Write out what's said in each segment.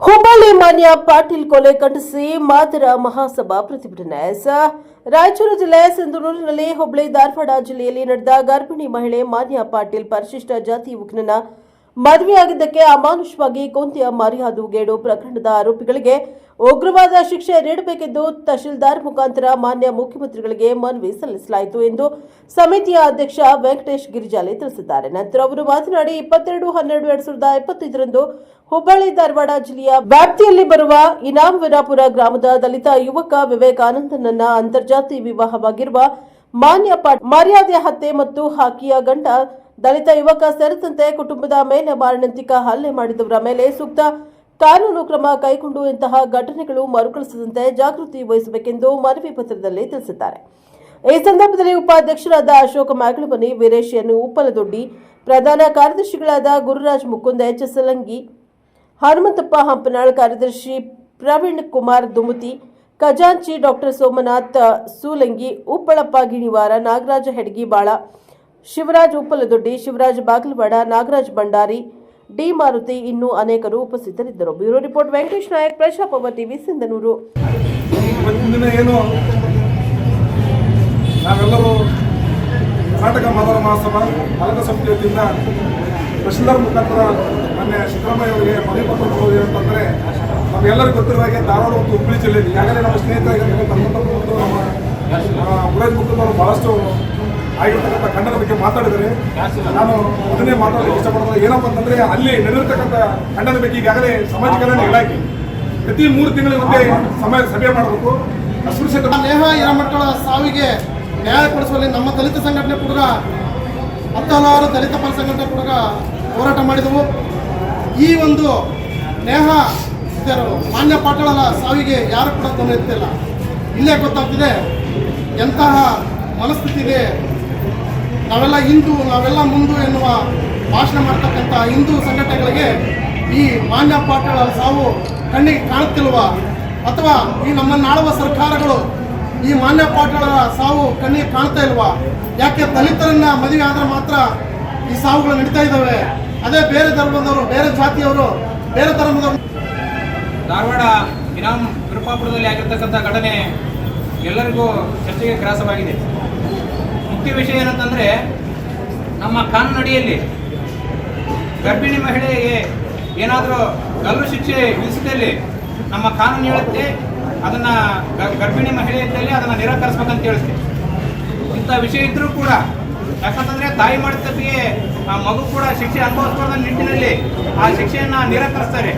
ಹುಬ್ಬಳ್ಳಿ ಮಾನ್ಯ ಪಾಟೀಲ್ ಕೊಲೆ ಖಂಡಿಸಿ ಮಾತರ ಮಹಾಸಭಾ ಪ್ರತಿಭಟನೆ. ರಾಯಚೂರು ಜಿಲ್ಲೆ ಸಿಂಧನೂರಿನಲ್ಲಿ ಹುಬ್ಬಳ್ಳಿ ಧಾರವಾಡ ಜಿಲ್ಲೆಯಲ್ಲಿ ನಡೆದ ಗರ್ಭಿಣಿ ಮಹಿಳೆ ಮಾನ್ಯ ಪಾಟೀಲ್ ಪರಿಶಿಷ್ಟ ಜಾತಿ ಯುವಕನನ್ನ ಮದುವೆಯಾಗಿದ್ದಕ್ಕೆ ಅಮಾನುಷವಾಗಿ ಕೊಂತಿಯ ಮರ್ಯಾದುಗೇಡು ಪ್ರಕರಣದ ಆರೋಪಿಗಳಿಗೆ ಉಗ್ರವಾದ ಶಿಕ್ಷೆ ನೀಡಬೇಕೆಂದು ತಹಶೀಲ್ದಾರ್ ಮುಖಾಂತರ ಮಾನ್ಯ ಮುಖ್ಯಮಂತ್ರಿಗಳಿಗೆ ಮನವಿ ಸಲ್ಲಿಸಲಾಯಿತು ಎಂದು ಸಮಿತಿಯ ಅಧ್ಯಕ್ಷ ವೆಂಕಟೇಶ್ ಗಿರಿಜಾಲೆ ತಿಳಿಸಿದ್ದಾರೆ. ನಂತರ ಅವರು ಮಾತನಾಡಿ, ಇಪ್ಪತ್ತೆರಡು, ಹನ್ನೆರಡು, ಎರಡ್ ಸಾವಿರದ ಇಪ್ಪತ್ತೈದರಂದು ಹುಬ್ಬಳ್ಳಿ ಧಾರವಾಡ ಜಿಲ್ಲೆಯ ವ್ಯಾಪ್ತಿಯಲ್ಲಿ ಬರುವ ಇನಾಮ್ ವಿರಾಪುರ ಗ್ರಾಮದ ದಲಿತ ಯುವಕ ವಿವೇಕಾನಂದನನ್ನ ಅಂತರ್ಜಾತಿ ವಿವಾಹವಾಗಿರುವ ಮಾನ್ಯ ಪಾಟ್ ಮರ್ಯಾದೆ ಹತ್ಯೆ ಮತ್ತು ಹಾಕಿಯ ಗಂಡ ದಲಿತ ಯುವಕ ಸೇರಿದಂತೆ ಕುಟುಂಬದ ಮೇಲೆ ಮಾರಣಾಂತಿಕ ಹಲ್ಲೆ ಮಾಡಿದವರ ಮೇಲೆ ಸೂಕ್ತ ಕಾನೂನು ಕ್ರಮ ಕೈಗೊಂಡು ಇಂತಹ ಘಟನೆಗಳು ಮರುಕಳಿಸದಂತೆ ಜಾಗೃತಿ ವಹಿಸಬೇಕೆಂದು ಮನವಿ ಪತ್ರದಲ್ಲಿ ತಿಳಿಸಿದ್ದಾರೆ. ಈ ಸಂದರ್ಭದಲ್ಲಿ ಉಪಾಧ್ಯಕ್ಷರಾದ ಅಶೋಕ ಮ್ಯಾಗಳಮನಿ ವೀರೇಶ್ ಎನ್ ಉಪ್ಪಲದೊಡ್ಡಿ, ಪ್ರಧಾನ ಕಾರ್ಯದರ್ಶಿಗಳಾದ ಗುರುರಾಜ್ ಮುಕುಂದ, ಎಚ್ ಸಲಂಗಿ ಹನುಮಂತಪ್ಪ ಹಂಪನಾಳ್, ಕಾರ್ಯದರ್ಶಿ ಪ್ರವೀಣ್ ಕುಮಾರ್ ದುಮುತಿ, ಖಜಾಂಚಿ ಡಾಕ್ಟರ್ ಸೋಮನಾಥ್, ಸೂಲಂಗಿ, ಉಪ್ಪಳಪ್ಪ ಗಿಣಿವಾರ, ನಾಗರಾಜ ಹೆಡ್ಗಿ ಬಾಳ ಶಿವರಾಜ್ ಉಪ್ಪಲದೊಡ್ಡಿ, ಶಿವರಾಜ್ ಬಾಗಲವಾಡ, ನಾಗರಾಜ್ ಭಂಡಾರಿ, ಡಿ ಮಾರುತಿ ಇನ್ನೂ ಅನೇಕರು ಉಪಸ್ಥಿತರಿದ್ದರು. Bureau report, Venkatesh Nayak Prajapava TV, Sindhanur. Karnataka Madara Mahasabha ಪಾಲಕ ಸಮಿತಿ ವತಿಯಿಂದ ತಹಶೀಲ್ದಾರ್ ಮುಖಾಂತರ ಮೊನ್ನೆ ಸಿದ್ದರಾಮಯ್ಯ ಅವರಿಗೆ ಮನವಿ ಪತ್ರ ಕೊಡೋದು ಅಂತಂದರೆ ನಮಗೆಲ್ಲರಿಗೂ ಗೊತ್ತಿರೋ ಹಾಗೆ ಧಾರವಾಡ ಮತ್ತು ಹುಬ್ಬಳ್ಳಿ ಜಿಲ್ಲೆಯಲ್ಲಿ ಈಗಾಗಲೇ ನಮ್ಮ ಸ್ನೇಹಿತರಾಗಿರ್ತಕ್ಕಂಥ ನಮ್ಮ ಮುರಾಜ್ ಮುಖಂಡರು ಬಹಳಷ್ಟು ಆಗಿರ್ತಕ್ಕಂಥ ಖಂಡನ ಬಗ್ಗೆ ಮಾತಾಡಿದರೆ ನಾನು ಅದನ್ನೇ ಮಾತಾಡಲು ಇಷ್ಟಪಡೋದು ಏನಪ್ಪ ಅಂತಂದರೆ ಅಲ್ಲಿ ನಡೆದಿರ್ತಕ್ಕಂಥ ಖಂಡನ ಬಗ್ಗೆ ಈಗಾಗಲೇ ಸಮಾಜ ಕಲ್ಯಾಣ ಇಲಾಖೆ ಪ್ರತಿ ಮೂರು ತಿಂಗಳಿಗೆ ಒಂದೇ ಸಮಯ ಸಭೆ ಮಾಡಬೇಕು. ಅಸ್ಪೃಶ್ಯ ನೇಹ ಹಿರಮಕ್ಕಳ ಸಾವಿಗೆ ನ್ಯಾಯ ಕೊಡಿಸುವಲ್ಲಿ ನಮ್ಮ ದಲಿತ ಸಂಘಟನೆ ಕೂಡ ಹತ್ತು ಹಲವಾರು ದಲಿತ ಪರ ಸಂಘಟನೆ ಕೂಡ ಹೋರಾಟ ಮಾಡಿದವು. ಈ ಒಂದು ನೇಹ ಮಾನ್ಯ ಪಾಟೀಲರ ಸಾವಿಗೆ ಯಾರು ಕೂಡ ತೊಂದರೆ ಇರ್ತಿಲ್ಲ. ಇಲ್ಲೇ ಗೊತ್ತಾಗ್ತಿದೆ, ಎಂತಹ ಮನಸ್ಥಿತಿಗೆ ನಾವೆಲ್ಲ ಹಿಂದೂ, ನಾವೆಲ್ಲ ಮುಂದು ಎನ್ನುವ ಭಾಷಣ ಮಾಡ್ತಕ್ಕಂಥ ಹಿಂದೂ ಸಂಘಟನೆಗಳಿಗೆ ಈ ಮಾನ್ಯ ಪಾಠಗಳ ಸಾವು ಕಣ್ಣಿಗೆ ಕಾಣುತ್ತಿಲ್ವಾ? ಅಥವಾ ಈ ನಮ್ಮನ್ನು ಆಳುವ ಸರ್ಕಾರಗಳು ಈ ಮಾನ್ಯ ಪಾಠಗಳ ಸಾವು ಕಣ್ಣಿಗೆ ಕಾಣ್ತಾ ಇಲ್ವಾ? ಯಾಕೆ ದಲಿತರನ್ನ ಮದುವೆ ಆದ್ರೆ ಮಾತ್ರ ಈ ಸಾವುಗಳು ನಡೀತಾ ಇದ್ದಾವೆ? ಅದೇ ಬೇರೆ ಧರ್ಮದವರು, ಬೇರೆ ಜಾತಿಯವರು, ಬೇರೆ ಧರ್ಮದವರು. ಧಾರವಾಡ ಇನಾಮ್ ವಿರುಪಾಪುರದಲ್ಲಿ ಆಗಿರ್ತಕ್ಕಂಥ ಘಟನೆ ಎಲ್ಲರಿಗೂ ಚರ್ಚೆಗೆ ಗ್ರಾಸವಾಗಿದೆ. ಮುಖ್ಯ ವಿಷಯ ಏನಂತಂದರೆ, ನಮ್ಮ ಕಾನೂನಡಿಯಲ್ಲಿ ಗರ್ಭಿಣಿ ಮಹಿಳೆಗೆ ಏನಾದರೂ ಗಲ್ಲು ಶಿಕ್ಷೆ ವಿಧಿಸಿದಲ್ಲಿ ನಮ್ಮ ಕಾನೂನು ಹೇಳುತ್ತೆ, ಅದನ್ನು ಗರ್ಭಿಣಿ ಮಹಿಳೆ ಇದ್ದಲ್ಲಿ ಅದನ್ನು ನಿರಾಕರಿಸ್ಬೇಕಂತ ಹೇಳುತ್ತೆ. ಇಂಥ ವಿಷಯ ಇದ್ದರೂ ಕೂಡ, ಯಾಕಂತಂದರೆ ತಾಯಿ ಮಾಡಿದ ತಪ್ಪಿಗೆ ಆ ಮಗು ಕೂಡ ಶಿಕ್ಷೆ ಅನುಭವಿಸ್ಬಾರ್ದ ನಿಟ್ಟಿನಲ್ಲಿ ಆ ಶಿಕ್ಷೆಯನ್ನು ನಿರಾಕರಿಸ್ತಾರೆ.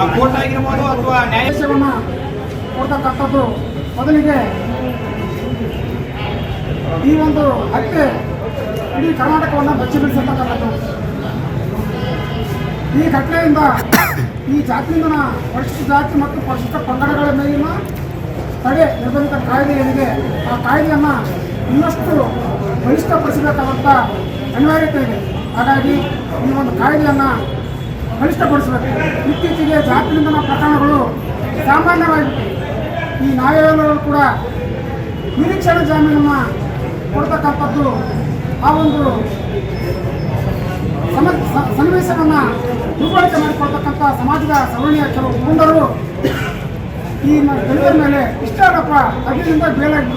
ಆ ಕೋರ್ಟ್ ಆಗಿರ್ಬೋದು ಅಥವಾ ನ್ಯಾಯ ಕೊಡ್ತಕ್ಕಂಥದ್ದು ಮೊದಲಿಗೆ ಈ ಒಂದು ಹತ್ಯೆ ಇಡೀ ಕರ್ನಾಟಕವನ್ನು ಬೆಚ್ಚಿ ಬಿಡಿಸಿರ್ತಕ್ಕಂಥದ್ದು ಈ ಘಟನೆಯಿಂದ ಈ ಜಾತಿಯಿಂದ ಪರಿಶಿಷ್ಟ ಜಾತಿ ಮತ್ತು ಪರಿಶಿಷ್ಟ ಪಂಗಡಗಳ ಮೇಲಿನ ತಡೆ ನಿರ್ಬಂಧಿತ ಕಾಯ್ದೆ ಏನಿದೆ, ಆ ಕಾಯ್ದೆಯನ್ನು ಇನ್ನಷ್ಟು ಬಲಿಷ್ಠಪಡಿಸಬೇಕಾದಂಥ ಅನಿವಾರ್ಯತೆ ಇದೆ. ಹಾಗಾಗಿ ಈ ಒಂದು ಕಾಯ್ದೆಯನ್ನು ಬಲಿಷ್ಠಪಡಿಸಬೇಕು ಇತ್ತೀಚೆಗೆ ಜಾತಿ ನಿಂದನ ಪ್ರಕರಣಗಳು ಸಾಮಾನ್ಯವಾಗಿ ಈ ನ್ಯಾಯಾಲಯಗಳು ಕೂಡ ನಿರೀಕ್ಷಣಾ ಜಾಮೀನನ್ನು ಕೊಡ್ತಕ್ಕಂಥದ್ದು, ಆ ಒಂದು ಸಮ ಸನ್ನಿವೇಶವನ್ನು ದುರ್ಬಳಕೆ ಮಾಡಿಕೊಳ್ತಕ್ಕಂಥ ಸಮಾಜದ ಸವರ್ಣೀಯ ಕೆಲವು ಮುಖಂಡರು ಈ ದಲಿತರ ಮೇಲೆ ಇಷ್ಟಾಗಪ್ಪ ಅದರಿಂದ ಬೇಲಾಗ್ಬಿಡ್ತಾರೆ